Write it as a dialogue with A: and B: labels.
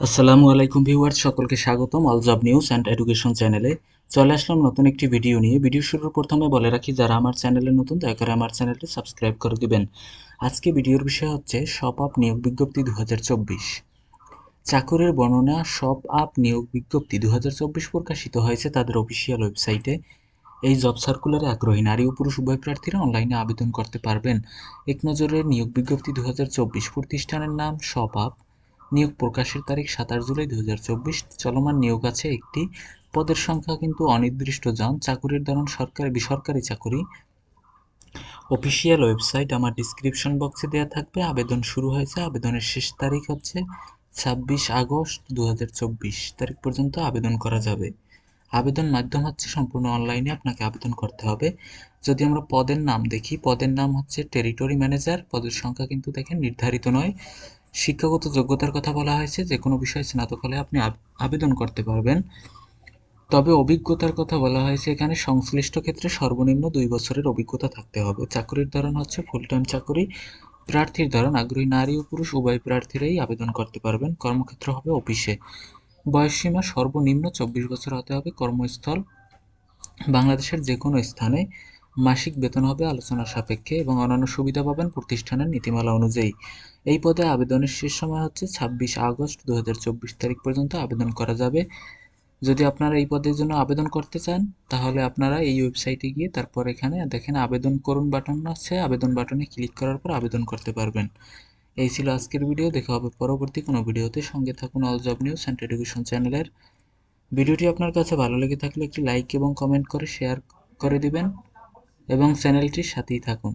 A: আসসালামু আলাইকুম ভিউয়ার্স, সকলকে স্বাগতম all job news and education চ্যানেলে। চলে আসলাম নতুন একটি ভিডিও নিয়ে। ভিডিও শুরুর প্রথমে বলে রাখি, যারা আমার চ্যানেলে নতুন, দয়া করে আমার চ্যানেলটি সাবস্ক্রাইব করে দিবেন। আজকে ভিডিওর বিষয় হচ্ছে শপ আপ নিয়োগ বিজ্ঞপ্তি দু চাকরির বর্ণনা শপ আপ নিয়োগ বিজ্ঞপ্তি দু হাজার চব্বিশ প্রকাশিত হয়েছে তাদের অফিসিয়াল ওয়েবসাইটে এই জব সার্কুলারে আগ্রহী নারী ও পুরুষ উভয় প্রার্থীরা অনলাইনে আবেদন করতে পারবেন। এক নজরে নিয়োগ বিজ্ঞপ্তি দু হাজার চব্বিশ প্রতিষ্ঠানের নাম শপ আপ। নিয়োগ প্রকাশের তারিখ সাতাশ জুলাই দু হাজার চব্বিশ। চলমান নিয়োগ আছে একটি। পদের সংখ্যা কিন্তু অনির্দিষ্ট, জন। চাকুরির ধরন সরকারি, বেসরকারি চাকুরি। অফিসিয়াল ওয়েবসাইট আমার ডিসক্রিপশন বক্সে দেওয়া থাকবে। আবেদন শুরু হয়েছে। আবেদনের শেষ তারিখ হচ্ছে ছাব্বিশ আগস্ট দু হাজার চব্বিশ। তারিখ পর্যন্ত আবেদন করা যাবে। আবেদন মাধ্যম হচ্ছে সম্পূর্ণ অনলাইনে আপনাকে আবেদন করতে হবে। যদি আমরা পদের নাম দেখি, পদের নাম হচ্ছে টেরিটরি ম্যানেজার পদের সংখ্যা কিন্তু দেখেন নির্ধারিত নয়। শিক্ষাগত যোগ্যতার কথা বলা হয়েছে, যে কোনো বিষয়ে স্নাতক হলে আপনি আবেদন করতে পারবেন। তবে অভিজ্ঞতার কথা বলা হয়েছে এখানে সংশ্লিষ্ট ক্ষেত্রে সর্বনিম্ন দুই বছরের অভিজ্ঞতা থাকতে হবে। চাকরির ধরন হচ্ছে ফুল টাইম চাকরি, প্রার্থীর ধরন আগ্রহী নারী ও পুরুষ, উভয় প্রার্থীরাই আবেদন করতে পারবেন। কর্মক্ষেত্র হবে অফিসে। বয়সসীমা সর্বনিম্ন চব্বিশ বছর হতে হবে। কর্মস্থল বাংলাদেশের যে কোনো স্থানে মাসিক বেতন হবে আলোচনা সাপেক্ষে এবং অন্যান্য সুবিধা পাবেন প্রতিষ্ঠানের নীতিমালা অনুযায়ী। এই পদে আবেদনের শেষ সময় হচ্ছে ছাব্বিশ আগস্ট দু হাজার চব্বিশ তারিখ পর্যন্ত আবেদন করা যাবে। যদি আপনারা এই পদের জন্য আবেদন করতে চান, তাহলে আপনারা এই ওয়েবসাইটে গিয়ে তারপর এখানে দেখেন আবেদন করুন বাটন আছে, আবেদন বাটনে ক্লিক করার পর আবেদন করতে পারবেন। এই ছিল আজকের ভিডিও, দেখা হবে পরবর্তী কোনো ভিডিওতে। সঙ্গে থাকুন all job news and education চ্যানেলের ভিডিওটি আপনার কাছে ভালো লেগে থাকলে একটি লাইক এবং কমেন্ট করে শেয়ার করে দিবেন এবং চ্যানেলটির সাথেই থাকুন।